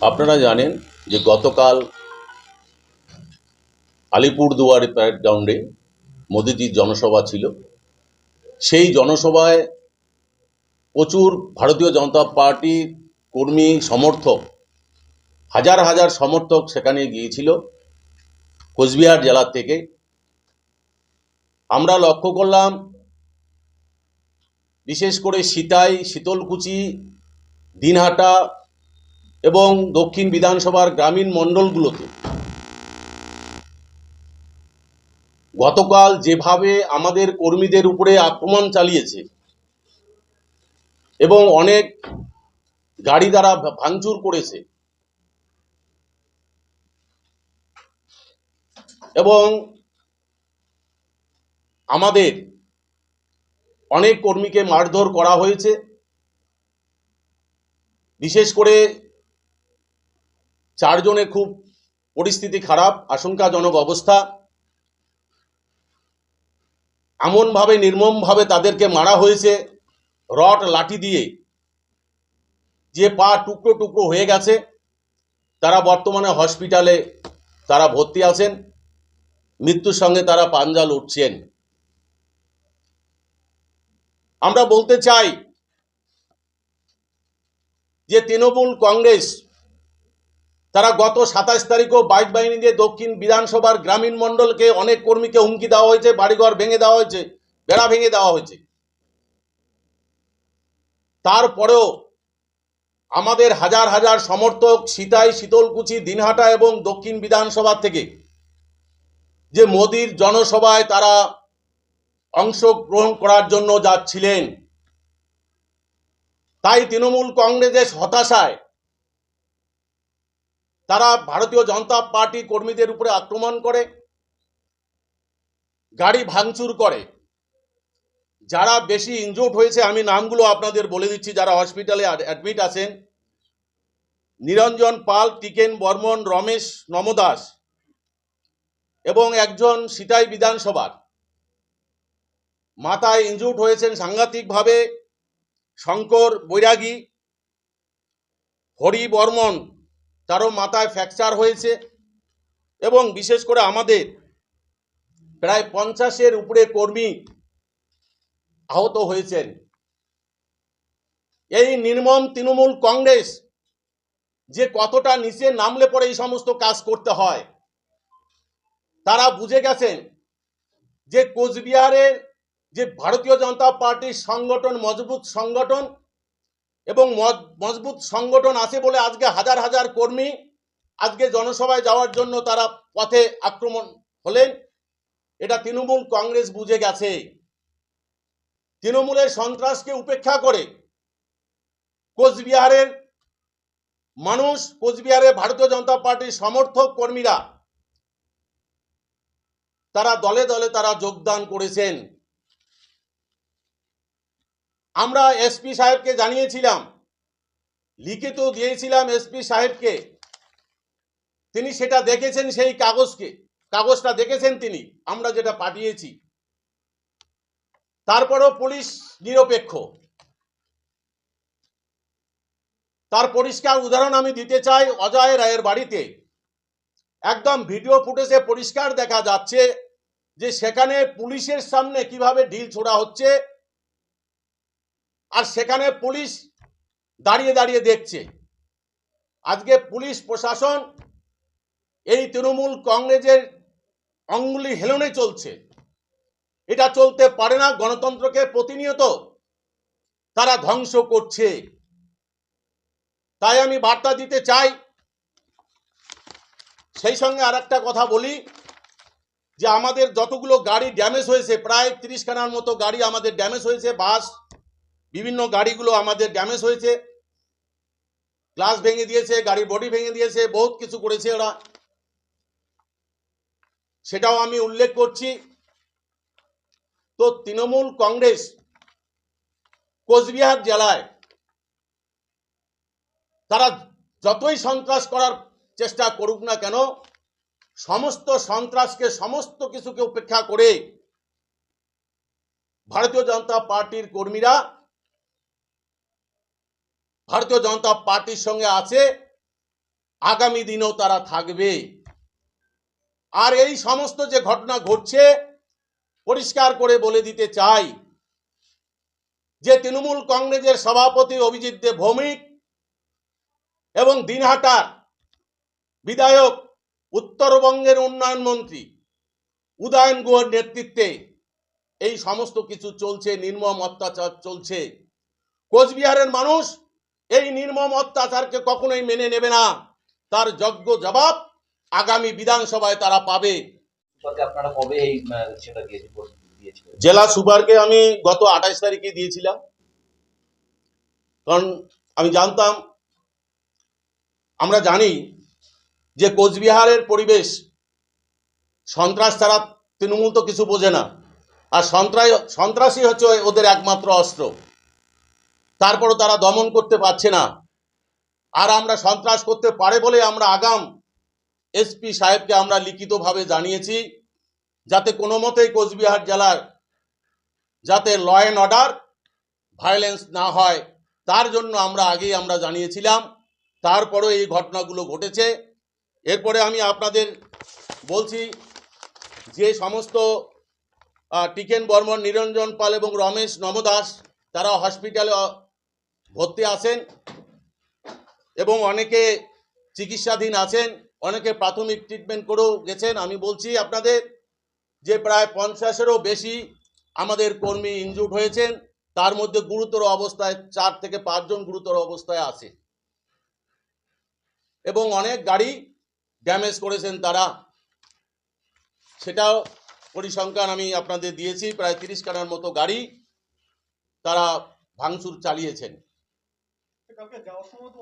আপনারা জানেন যে গতকাল আলিপুরদুয়ার প্যারেড গ্রাউন্ডে মোদিজির জনসভা ছিল। সেই জনসভায় প্রচুর ভারতীয় জনতা পার্টির কর্মী, সমর্থক, হাজার হাজার সমর্থক সেখানে গিয়েছিল কোচবিহার জেলার থেকে। আমরা লক্ষ্য করলাম, বিশেষ করে সিতাই, শীতলকুচি, দিনহাটা এবং দক্ষিণ বিধানসভার গ্রামীণ মণ্ডলগুলোতে। গতকাল যেভাবে আমাদের কর্মীদের উপরে আক্রমণ চালিয়েছে এবং অনেক গাড়ি দ্বারা ভাঙচুর করেছে এবং আমাদের অনেক কর্মীকে মারধর করা হয়েছে, বিশেষ করে চারজনে খুব পরিস্থিতি খারাপ, আশঙ্কাজনক অবস্থা। এমনভাবে, নির্মমভাবে তাদেরকে মারা হয়েছে, রড, লাঠি দিয়ে। যে পা টুকরো টুকরো হয়ে গেছে, তারা বর্তমানে হসপিটালে তারা ভর্তি আছেন। মৃত্যুর সঙ্গে তারা পাঞ্জা লড়ছেন আমরা বলতে চাই যে তৃণমূল কংগ্রেস তারা গত সাতাশ তারিখও বাইক বাহিনী দিয়ে দক্ষিণ বিধানসভার গ্রামীণ মণ্ডলকে অনেক কর্মীকে হুমকি দেওয়া হয়েছে, বাড়িঘর ভেঙে দেওয়া হয়েছে, বেড়া ভেঙে দেওয়া হয়েছে। তারপরেও আমাদের হাজার হাজার সমর্থক সীতাই, শীতলকুচি, দিনহাটা এবং দক্ষিণ বিধানসভা থেকে যে মোদির জনসভায় তারা অংশগ্রহণ করার জন্য যাচ্ছিলেন, তাই তৃণমূল কংগ্রেসের হতাশায় তারা ভারতীয় জনতা পার্টি কর্মীদের উপরে আক্রমণ করে, গাড়ি ভাঙচুর করে। যারা বেশি ইনজুর্ড হয়েছে, আমি নামগুলো আপনাদের বলে দিচ্ছি, যারা হসপিটালে অ্যাডমিট আছেন। নিরঞ্জন পাল, টিকেন বর্মন, রমেশ নমদাস এবং একজন সিতাই বিধানসভার। মাথায় ইনজুর্ড হয়েছেন সাংঘাতিকভাবে শঙ্কর বৈরাগী, হরি বর্মন। তারও মাথায় ফ্র্যাকচার হয়েছে এবং বিশেষ করে আমাদের প্রায় পঞ্চাশের উপরে কর্মী আহত হয়েছেন। এই নির্মম তৃণমূল কংগ্রেস যে কতটা নিচে নামলে পরে এই সমস্ত কাজ করতে হয়, তারা বুঝে গেছেন যে কোচবিহারের যে ভারতীয় জনতা পার্টির সংগঠন, মজবুত সংগঠন এবং মজ- মজবুত সংগঠন আছে বলে আজকে হাজার হাজার কর্মী আজকে জনসভায় যাওয়ার জন্য তারা পথে আক্রমণ হলেন। এটা তৃণমূল কংগ্রেস বুঝে গেছে। তৃণমূলের সন্ত্রাসকে উপেক্ষা করে কোচবিহারের মানুষ কোচবিহারে ভারতীয় জনতা পার্টির সমর্থক কর্মীরা তারা দলে দলে তারা যোগদান করেছেন। আমরা এসপি সাহেবকে জানিয়েছিলাম লিখিত দিয়েছিলাম এসপি সাহেবকে। তিনি সেটা দেখেছেন সেই কাগজকে। কাগজটা দেখেছেন তিনি, আমরা যেটা পাঠিয়েছি। তারপরও পুলিশ নিরপেক্ষ। তার পরিষ্কার উদাহরণ আমি দিতে চাই অজয় রায়ের বাড়িতে। একদম ভিডিও ফুটেজে পরিষ্কার দেখা যাচ্ছে যে সেখানে পুলিশের সামনে কীভাবে ঢিল ছোড়া হচ্ছে আর সেখানে পুলিশ দাঁড়িয়ে দাঁড়িয়ে দেখছে। আজকে পুলিশ প্রশাসন এই তৃণমূল কংগ্রেসের অঙ্গুলি হেলনে চলছে। এটা চলতে পারে না, গণতন্ত্রকে প্রতিনিয়ত তারা ধ্বংস করছে। তাই আমি বার্তা দিতে চাই, সেই সঙ্গে আর একটা কথা বলি, যে আমাদের যতগুলো গাড়ি ড্যামেজ হয়েছে, প্রায় তিরিশ খানার মতো গাড়ি আমাদের ড্যামেজ হয়েছে, বাস বিভিন্ন গাড়িগুলো আমাদের ড্যামেজ হয়েছে। গ্লাস ভেঙে দিয়েছে, গাড়ির বডি ভেঙে দিয়েছে, বহুত কিছু করেছে ওরা। সেটাও আমি উল্লেখ করছি। তো তৃণমূল কংগ্রেস কোচবিহার জেলায় তারা যতই সন্ত্রাস করার চেষ্টা করুক না কেন, সমস্ত সন্ত্রাসকে, সমস্ত কিছুকে উপেক্ষা করে ভারতীয় জনতা পার্টির কর্মীরা ভারতীয় জনতা পার্টির সঙ্গে আছে, আগামী দিনেও তারা থাকবে। আর এই সমস্ত যে ঘটনা ঘটছে, পরিষ্কার করে বলে দিতে চাই যে তৃণমূল কংগ্রেসের সভাপতি অভিজিৎ দেব ভৌমিক এবং দিনহাটার বিধায়ক, উত্তরবঙ্গের উন্নয়ন মন্ত্রী উদয়ন গুহর নেতৃত্বে এই সমস্ত কিছু চলছে, নির্মম অত্যাচার চলছে। কোচবিহারের মানুষ এই নির্মম অত্যাচারকে কখনোই মেনে নেবে না। তার যজ্ঞ জবাব আগামী বিধানসভায় তারা পাবে। জেলা সুপারকে আমি গত আঠাশ তারিখে দিয়েছিলাম। কারণ আমি জানতাম আমরা জানি যে কোচবিহারের পরিবেশ সন্ত্রাস ছাড়া তৃণমূল তো কিছু বোঝে না। আর সন্ত্রাস সন্ত্রাসী হচ্ছে ওদের একমাত্র অস্ত্র। তারপরও তারা দমন করতে পারছে না। আর আমরা সন্ত্রাস করতে পারে বলে আমরা আগাম। এসপি সাহেবকে আমরা লিখিতভাবে জানিয়েছি, যাতে কোনো মতেই কোচবিহার জেলার যাতে ল অ্যান্ড অর্ডার ভায়োলেন্স না হয়, তার জন্য আমরা আগেই আমরা জানিয়েছিলাম। তারপরেও এই ঘটনাগুলো ঘটেছে। এরপরে আমি আপনাদের বলছি, যে সমস্ত টিকেন বর্মন, নিরঞ্জন পাল এবং রমেশ নমদাস, তারা হসপিটালে ভর্তি আছেন এবং অনেকে চিকিৎসাধীন আছেন, অনেকে প্রাথমিক ট্রিটমেন্ট করেও গেছেন। আমি বলছি আপনাদের যে প্রায় পঞ্চাশেরও বেশি আমাদের কর্মী ইনজুর্ড হয়েছেন, তার মধ্যে গুরুতর অবস্থায় চার থেকে পাঁচজন গুরুতর অবস্থায় আছে। এবং অনেক গাড়ি ড্যামেজ করেছেন তারা। সেটাও পরিসংখ্যান আমি আপনাদের দিয়েছি, প্রায় তিরিশ খানার মতো গাড়ি তারা ভাঙচুর চালিয়েছেন। কালকে যাওয়ার সময় তো